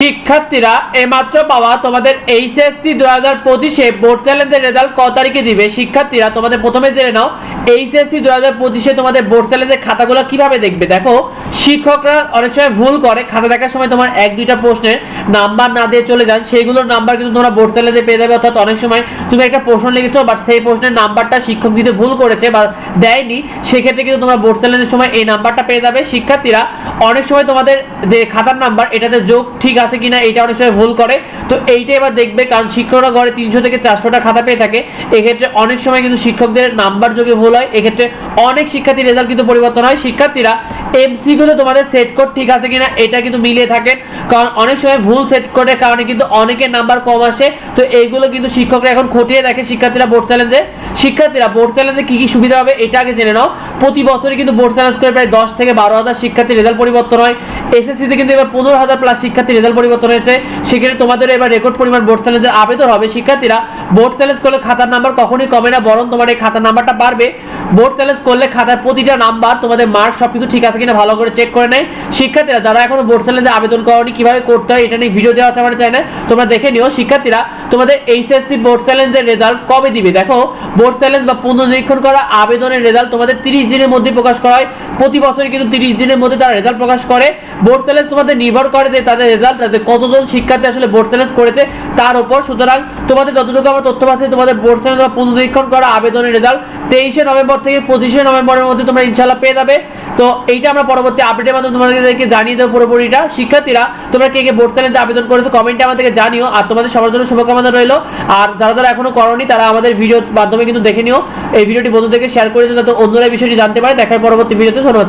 শিক্ষার্থীরা এমাত্র পাওয়া তোমাদের এইচএসসি দু হাজার পঁচিশে বোর্ড চ্যালেঞ্জের রেজাল্ট ক তারিখে দিবে? শিক্ষার্থীরা, তোমাদের প্রথমে জেনে নাও এইচএসসি দু হাজার পঁচিশে তোমাদের বোর্ড চ্যালেঞ্জের খাতাগুলো কীভাবে দেখবে? দেখো, শিক্ষকরা অনেক সময় ভুল করে, খাতা দেখার সময় তোমার এক, দুইটা প্রশ্নের নাম্বার না দিয়ে চলে যান। সেইগুলোর নাম্বার কিন্তু তোমরা বোর্ড চ্যালেঞ্জে পেয়ে যাবে, অর্থাৎ অনেক সময় তুমি একটা প্রশ্ন লিখেছো বাট সেই প্রশ্নের নাম্বারটা শিক্ষক দিতে ভুল করেছে বা দেয়নি, সেক্ষেত্রে কিন্তু তোমরা বোর্ড চ্যালেঞ্জের সময় এই নাম্বারটা পেয়ে যাবে। শিক্ষার্থীরা অনেক সময় তোমাদের যে খাতার নাম্বার, এটাতে যোগ ঠিক আছে কিনা এটা অনেক সময় ভুল করে। তো এইটা এবার দেখবে, কারণ শিক্ষকরা গড়ে তিনশো থেকে চারশোটা খাতা পেয়ে থাকে। এক্ষেত্রে অনেক সময় কিন্তু শিক্ষকদের নাম্বার যোগে ভুল হয়, এক্ষেত্রে অনেক রেজাল্ট কিন্তু পরিবর্তন হয়। শিক্ষার্থীরা এমসিকিউতে তোমাদের সেট কোড ঠিক আছে কিনা, এটা কিন্তু মিলিয়ে থাকেন কারণ অনেক সময় ভুল সেট কোডের কারণে কিন্তু অনেকের নাম্বার কম আসে। তো এইগুলো কিন্তু শিক্ষকরা এখন দেখে শিক্ষার্থীরা বোর্ড চ্যালেঞ্জে শিক্ষার্থীরা বোর্ড চ্যালেঞ্জে কি কি সুবিধা হবে এটা আগে জেনে নাও। প্রতি বছরই কিন্তু বোর্ড চ্যালেঞ্জ করে প্রায় দশ থেকে বারো হাজার শিক্ষার্থীর রেজাল্ট পরিবর্তন হয়। এসএসসিতে কিন্তু এবার পনেরো হাজার প্লাস রেজাল্ট পরিবর্তন হয়েছে। সেক্ষেত্রে তোমাদের এবার রেকর্ড পরিমাণ বোর্ড চ্যালেঞ্জের আবেদন হবে। শিক্ষার্থীরা বোর্ড চ্যালেঞ্জ করলে খাতার নাম্বার কখনোই কমে না, বরং তোমার এই খাতার নাম্বারটা বাড়বে। বোর্ড চ্যালেঞ্জ করলে খাতার প্রতিটা নাম্বার তোমাদের মার্ক সবকিছু ঠিক আছে কিনা ভালো করে চেক করে নেয়। শিক্ষার্থীরা যারা এখনও বোর্ড চ্যালেঞ্জে আবেদন করনি, কীভাবে করতে হয় এটা নিয়ে ভিডিও দেওয়া আছে আমার চ্যানেলে তোমরা দেখে নিও, শিক্ষার্থীরা তোমাদের এইচএসসি বোর্ড চ্যালেঞ্জের রেজাল্ট কবে দিবে? দেখো বোর্ড চ্যালেঞ্জ বা পুনর্নিরীক্ষণ করা আবেদনের রেজাল্ট তোমাদের তিরিশ দিনের মধ্যে প্রকাশ করা হয়। প্রতি বছরই কিন্তু তিরিশ দিনের মধ্যে তারা রেজাল্ট প্রকাশ করে। বোর্ড চ্যালেঞ্জ তোমাদের নির্ভর করে যে তাদের রেজাল্ট যে কতজন শিক্ষার্থী আসলে বোর্ড চ্যালেঞ্জ করেছে তার উপর। সুতরাং তোমাদের যতটুকু আমার তথ্য পাচ্ছি তোমাদের বোর্ড বা পুনর্নিরীক্ষণ করা আবেদনের রেজাল্ট তেইশে নভেম্বর থেকে পঁচিশে নভেম্বরের মধ্যে তোমরা ইনশাল্লাহ পেয়ে যাবে। তো এইটা আমরা পরবর্তী আপডেটের মাধ্যমে তোমাদেরকে জানিয়ে দেবো পুরোপুরিটা। শিক্ষার্থীরা, তোমরা কে কে বোর্ড চ্যালেঞ্জে আবেদন করেছ কমেন্টে আমাদেরকে জানিও। আর তোমাদের সবার জন্য শুভকামনা রইল। আর যারা যারা এখনও করনি, তারা আমাদের ভিডিওর মাধ্যমে কিন্তু দেখে নিও। এই ভিডিওটি বন্ধুদেরকে শেয়ার করে দিও, যাতে অন্যরা বিষয়টি জানতে পারে। দেখার পরবর্তী ভিডিওতে ধন্যবাদ।